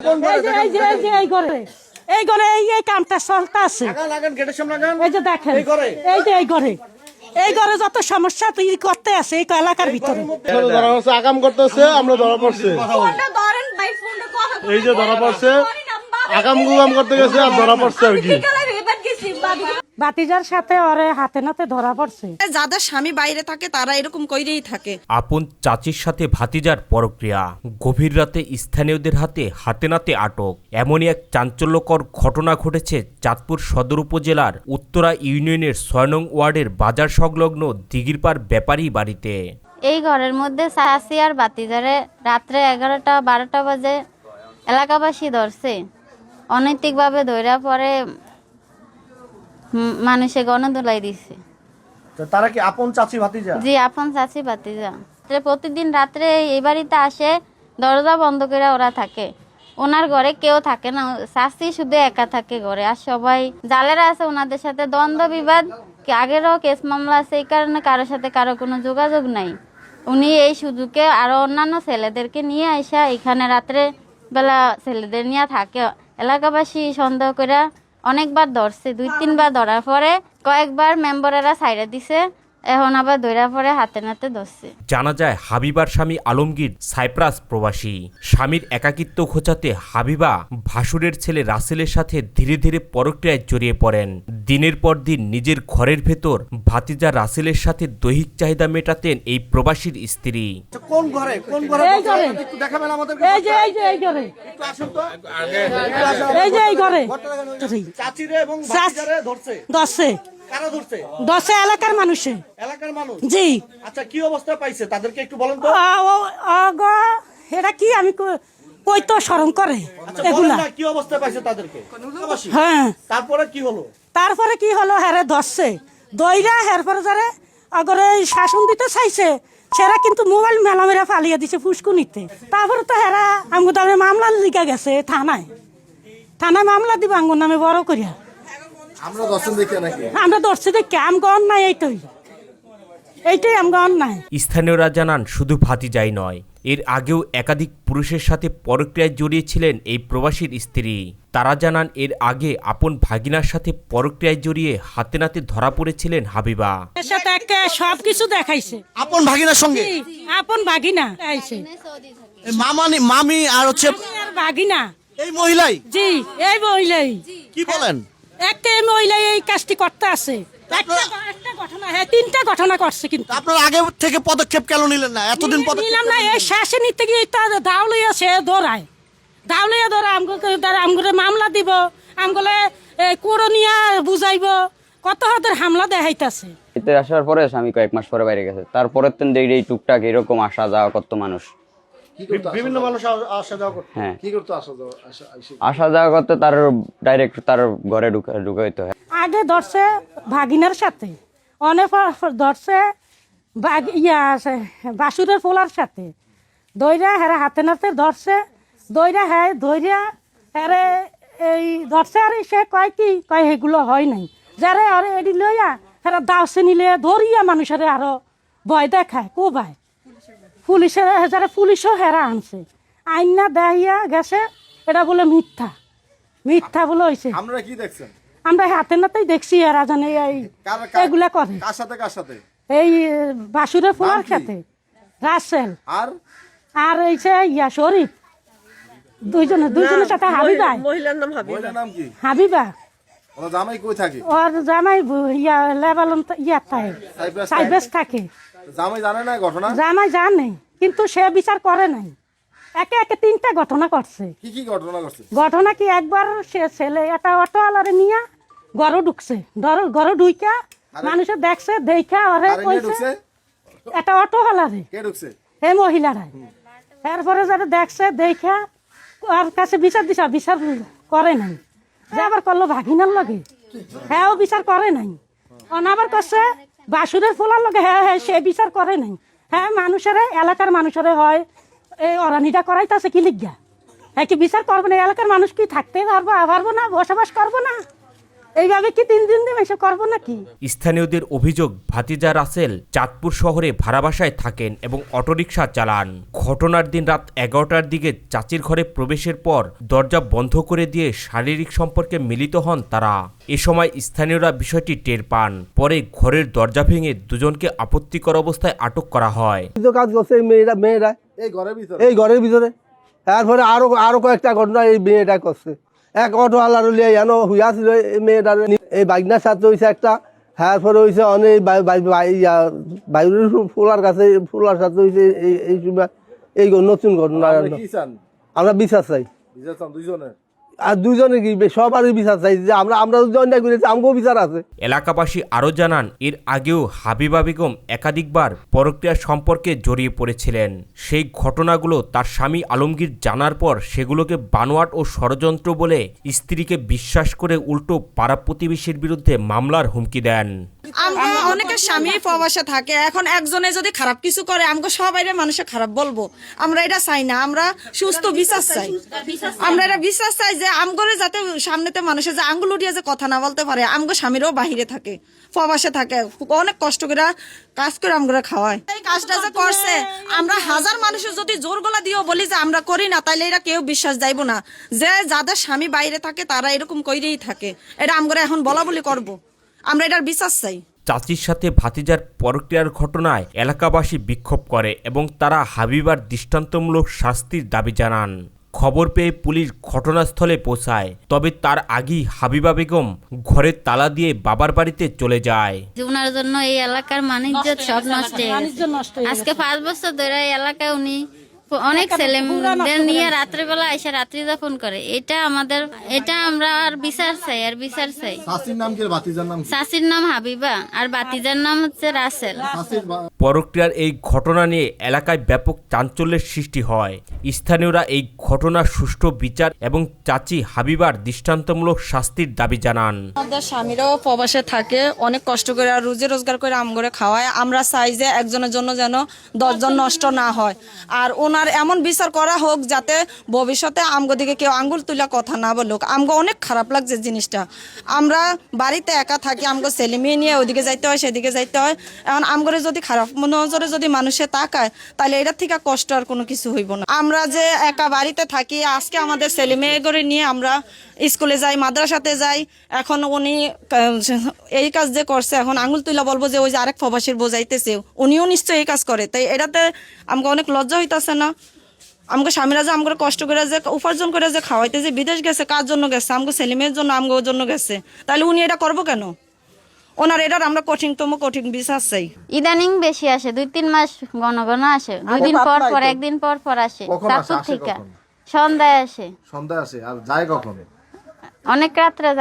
এই করে এই যে এই কামটা চলতে আছে। লাগান লাগান গেটের সামনে লাগান। এই যে দেখেন এই যে এই ঘরে। এই ঘরে যত সমস্যা তৈরি করতে আছে এই এলাকার ভিতরে। ধরা পড়ছে আকাম করতেছে আমরা ধরা পড়ছে। ফোনটা ধরেন ভাই ফোনটা কথা বলি। এই যে ধরা পড়ছে আগাম গুগাম করতে গেছে আর ধরা পড়ছে আর কি। বাতিজার সাথে ওরে হাতে নাতে ধরা পড়ছে। যাদের স্বামী বাইরে থাকে তারা এরকম কইরেই থাকে। আপন চাচির সাথে ভাতিজার পরক্রিয়া। গভীর রাতে স্থানীয়দের হাতে হাতে নাতে আটক। এমনই এক চাঞ্চল্যকর ঘটনা ঘটেছে চাঁদপুর সদর উপজেলার উত্তরা ইউনিয়নের ছয় নং ওয়ার্ডের বাজার সংলগ্ন দিঘিরপাড় ব্যাপারী বাড়িতে। এই ঘরের মধ্যে সাসি আর বাতিজারে রাত্রে এগারোটা বারোটা বাজে এলাকাবাসী ধরছে। অনৈতিকভাবে ধইরা পরে মানুষে গণদোলাই দিছে। তো তারা কি আপন চাচি ভাতিজা? জি আপন চাচি রাত্রে প্রতিদিন রাত্রে এই বাড়িতে আসে দরজা বন্ধ করে ওরা থাকে। ওনার ঘরে কেউ থাকে না চাচি শুধু একা থাকে ঘরে। আর সবাই জালেরা আছে ওনাদের সাথে দ্বন্দ্ব বিবাদ আগেরও কেস মামলা আছে এই কারণে কারোর সাথে কারও কোনো যোগাযোগ নাই। উনি এই সুযোগে আরও অন্যান্য ছেলেদেরকে নিয়ে আসা এখানে রাত্রে বেলা ছেলেদের নিয়ে থাকে। এলাকাবাসী সন্দেহ করে অনেকবার ধরছে দুই তিনবার ধরার পরে কয়েকবার মেম্বারেরা সাইডে দিছে। এখন আবার ধরা পরে হাতে নাতে ধরছে। জানা যায় হাবিবার স্বামী আলমগীর সাইপ্রাস প্রবাসী। স্বামীর একাকিত্ব খোঁচাতে হাবিবা ভাসুরের ছেলে রাসেলের সাথে ধীরে ধীরে পরক্রিয়ায় জড়িয়ে পড়েন। দিনের পর দিন নিজের ঘরের ভেতর ভাতিজা রাসেলের সাথে দৈহিক চাহিদা মেটাতেন এই প্রবাসীর স্ত্রী। আচ্ছা, কোন ঘরে? কোন ঘরে এই ঘরে। একটু দেখাবেন আমাদের এই যে এই যে এই ঘরে। একটু আসুন তো। এই যে এই ঘরে। চাচিরে এবং ভাতিজারে ধরছে। দশে কারা ধরছে? দশে এলাকার মানুষে। এলাকার মানুষ? জি। আচ্ছা কি অবস্থা পাইছে? তাদেরকে একটু বলেন তো। এটা কি আমি কই- তো স্মরণ করে আচ্ছা এগুলা। কি অবস্থা পাইছে তাদেরকে? হ্যাঁ। তারপরে কি হলো? তারপরে কি হলো? হ্যারে ধরছে। দইরা হের পরে যারে আগরে শাসন দিতে চাইছে। সেরা কিন্তু মোবাইল মেলামেরা ফালিয়ে দিছে ফুসকুনিতে। তারপরে তো হেরা আমগো দামে মামলা লিখা গেছে থানায়। থানায় মামলা দিব আঙ্গুর নামে বড় করিয়া। আমরা দর্শন দেখি নাকি? আমরা ধরছি দেখি আমগো অন্যায় এইটাই। এইটাই আমগো অন্যায়। স্থানীয়রা জানান শুধু ভাতিজাই নয় এর আগেও একাধিক পুরুষের সাথে পরক্রিয়ায় জড়িয়েছিলেন এই প্রবাসীর স্ত্রী। তারা জানান এর আগে আপন ভাগিনার সাথে পরক্রিয়ায় জড়িয়ে হাতে নাতে ধরা পড়েছিলেন হাবিবা। এর সাথে একে সব কিছু দেখাইছে। আপন ভাগিনার সঙ্গে? আপন ভাগিনা আইছে মামানি মামি আর হচ্ছে ভাগিনা। এই মহিলাই? জি এই মহিলাই। কি বলেন? একটা মহিলা এই কাজটি করতে আছে। একটা একটা ঘটনা হ্যাঁ তিনটা ঘটনা করছে কিন্তু। আপনার আগে থেকে পদক্ষেপ কেন নিলেন না? এতদিন নিলাম না এই শেষে নিতে গিয়ে তার দাও লইয়া সে দৌড়ায়। দাও লইয়া দৌড়ায় আমগুলো দ্বারা আমগুলো মামলা দিব আমগুলো কোরনিয়া বুঝাইব কত হাতের হামলা দেখাইতেছে। এতে আসার পরে স্বামী কয়েক মাস পরে বাইরে গেছে। তারপরের দিন দেখি এই টুকটাক এরকম আসা যাওয়া করতো মানুষ। বিভিন্ন মানুষ আসা যাওয়া করতে। হ্যাঁ। কি করতে আসা যাওয়া আসা যাওয়া করতে তার ডাইরেক্ট তার ঘরে ঢুকা ঢুকাইতে হয়। আগে ধরছে ভাগিনার সাথে অনেক ধরছে বাগ ইয়া আছে বাসুরের পোলার সাথে। দইরা হেরা হাতে নাতে ধরছে দইরা হ্যাঁ দইরা হেরে এই ধরছে আর সে কয় কি কয় সেগুলো হয় নাই। যারা আরে এডি লইয়া হেরা দাওসে নিলে ধরিয়া মানুষের আরও ভয় দেখায় কোবায় পুলিশের যারা পুলিশও হেরা আনছে। আইনা দেখিয়া গেছে এটা বলে মিথ্যা। মিথ্যা বলে হয়েছে আমরা কি দেখছেন? আমরা হাতে নাতেই দেখছি এরা জানে এই এগুলা করে। কার সাথে কার সাথে? এই বাসুরের ফোলার খেতে? রাসেল। আর? আর এই যে ইয়া শরীফ। দুইজনে দুইজনের সাথে হাবিবা। মহিলার নাম হাবি মহিলার নাম কি? হাবিবা। ওরা জামাই কই থাকে? ওর জামাই ইয়া লেবালন ইয়া থাকে। সাইবেস থাকে। জামাই জানে না ঘটনা? জামাই জানে কিন্তু সে বিচার করে নাই। একে একে তিনটা ঘটনা করছে। কি কি ঘটনা করছে? ঘটনা কি একবার সে ছেলে একটা অটোওয়ালারে নিয়ে গরু ঢুকছে। ধর- গরু ঢুইকা মানুষে দেখছে দেখা নিয়ে কইছে একটা অটোওয়ালারে কে ঢুকছে? এই মহিলারাই এরপরে যারা দেখছে দেখা আর কাছে বিচার দিছে বিচার করে নাই। যে আবার করল ভাগিনার লগে। হ্যাঁ বিচার করে নাই। অনাবার করছে বাসুরের ফোলার লোক হ্যাঁ হ্যাঁ সে বিচার করে নাই। হ্যাঁ মানুষের, এলাকার মানুষের হয়, এই অরানিটা করাইতেছে কি লিগা? হ্যাঁ কি বিচার করব না? এলাকার মানুষ কি থাকতে পারব পারব না? বসবাস করব না? এইভাবে কি তিন দিন দিন এসব করব নাকি? স্থানীয়দের অভিযোগ ভাতিজা রাসেল চাঁদপুর শহরে ভাড়া বাসায় থাকেন এবং অটোরিকশা চালান। ঘটনার দিন রাত এগারোটার দিকে চাচির ঘরে প্রবেশের পর দরজা বন্ধ করে দিয়ে শারীরিক সম্পর্কে মিলিত হন তারা। এ সময় স্থানীয়রা বিষয়টি টের পান। পরে ঘরের দরজা ভেঙে দুজনকে আপত্তিকর অবস্থায় আটক করা হয়। কাজ করছে এই মেয়েরা মেয়েরা। এই ঘরের ভিতরে? এই ঘরের ভিতরে। তারপরে আরও আরও কয়েকটা ঘটনা এই মেয়েটা করছে। এক অটো আলার লিয়ে এন হুইয়া ছিল এই মেয়েটার এই বাইকনার সাথে হয়েছে একটা হ্যাঁ পরে হয়েছে অনেক বাইরের ফুলার কাছে ফুলার সাথে হয়েছে এই এই সময় এই নতুন ঘটনা। আমরা বিশ্বাস চাই। বিচার চান দুইজনের? আর দুজনে কি সবারই বিচার চাই যে আমরা আমরা যদি অন্যায় করেছি বিচার আছে। এলাকাবাসী আরও জানান, এর আগেও হাবিবা বেগম একাধিকবার পরক্রিয়া সম্পর্কে জড়িয়ে পড়েছিলেন। সেই ঘটনাগুলো তার স্বামী আলমগীর জানার পর সেগুলোকে বানোয়াট ও ষড়যন্ত্র বলে স্ত্রীকে বিশ্বাস করে উল্টো পাড়া প্রতিবেশীর বিরুদ্ধে মামলার হুমকি দেন। অনেকের স্বামী প্রবাসে থাকে এখন একজনে যদি খারাপ কিছু করে আমাকে সবাই মানুষে খারাপ বলব। আমরা এটা চাই না আমরা সুস্থ বিশ্বাস চাই। আমরা এটা বিশ্বাস চাই যে আমগরে যাতে সামনেতে মানুষের যে আঙ্গুল উঠিয়ে যে কথা না বলতে পারে আমগো স্বামীরও বাহিরে থাকে প্রবাসে থাকে অনেক কষ্ট করে কাজ করে আমগরে খাওয়ায়। এই কাজটা যে করছে আমরা হাজার মানুষের যদি জোর গলা দিয়েও বলি যে আমরা করি না তাইলে এটা কেউ বিশ্বাস যাইব না। যে যাদের স্বামী বাইরে থাকে তারা এরকম কইরেই থাকে। এটা আমগরে এখন বলা বলি করব। আমরা এটার বিশ্বাস চাই। চাচির সাথে ভাতিজার পরক্রিয়ার ঘটনায় এলাকাবাসী বিক্ষোভ করে এবং তারা হাবিবার দৃষ্টান্তমূলক শাস্তির দাবি জানান। খবর পেয়ে পুলিশ ঘটনাস্থলে পৌঁছায় তবে তার আগেই হাবিবা বেগম ঘরে তালা দিয়ে বাবার বাড়িতে চলে যায়। যে ওনার জন্য এই এলাকার মানিজ্য সব নষ্ট হয়ে গেছে। আজকে পাঁচ বছর ধরে এই এলাকায় উনি অনেক ছেলেদের নিয়ে রাত্রেবেলা এসে রাত্রি যাপন করে। এটা আমাদের এটা আমরা আর বিচার চাই আর বিচার চাই। শাস্তির নাম কি ভাতিজার নাম কি? শাশির নাম হাবিবা আর বাতিজার নাম হচ্ছে রাসেল। পরক্রিয়ার এই ঘটনা নিয়ে এলাকায় ব্যাপক চাঞ্চল্যের সৃষ্টি হয়। স্থানীয়রা এই ঘটনার সুষ্ঠু বিচার এবং চাচি হাবিবার দৃষ্টান্তমূলক শাস্তির দাবি জানান। আমাদের স্বামীরাও প্রবাসে থাকে অনেক কষ্ট করে আর রুজি রোজগার করে আম করে খাওয়ায়। আমরা চাই যে একজনের জন্য যেন দশজন নষ্ট না হয়। আর ওনার এমন বিচার করা হোক যাতে ভবিষ্যতে আমগো দিকে কেউ আঙ্গুল তুলা কথা না বলুক। আমগো অনেক খারাপ লাগছে জিনিসটা। আমরা বাড়িতে একা থাকি, আমগো ছেলে মেয়ে নিয়ে ওদিকে যাইতে হয়, সেদিকে যাইতে হয়। এখন আমগরে যদি খারাপ নজরে যদি মানুষে তাকায়, তাহলে এটার থেকে কষ্ট আর কোনো কিছু হইব না। আমরা যে একা বাড়িতে থাকি, আজকে আমাদের ছেলে মেয়ে করে নিয়ে আমরা স্কুলে যাই, মাদ্রাসাতে যাই, এখন উনি, এই কাজ যে করছে, এখন আঙুল তুলা বলব যে ওই যে আরেক প্রবাসীর বোঝাইতেছে, উনিও নিশ্চয়ই এই কাজ করে। তাই এটাতে আমাকে অনেক লজ্জা হইতেছে না? আমাকে স্বামীরা যে আমাকে কষ্ট করে যে উপার্জন করে যে খাওয়াইতে যে বিদেশ গেছে কার জন্য গেছে? আমাকে ছেলে মেয়ের জন্য আমগোর জন্য গেছে। তাহলে উনি এটা করব কেন? ওনার এটার আমরা কঠিনতম কঠিন বিশ্বাস চাই। ইদানিং বেশি আসে দুই তিন মাস ঘন ঘন আসে দুই দিন পর পর একদিন পর পর আসে থেকে। সন্ধ্যায় আসে। সন্ধ্যা আসে আর যায় কখন? অনেক রাত্রে যায়।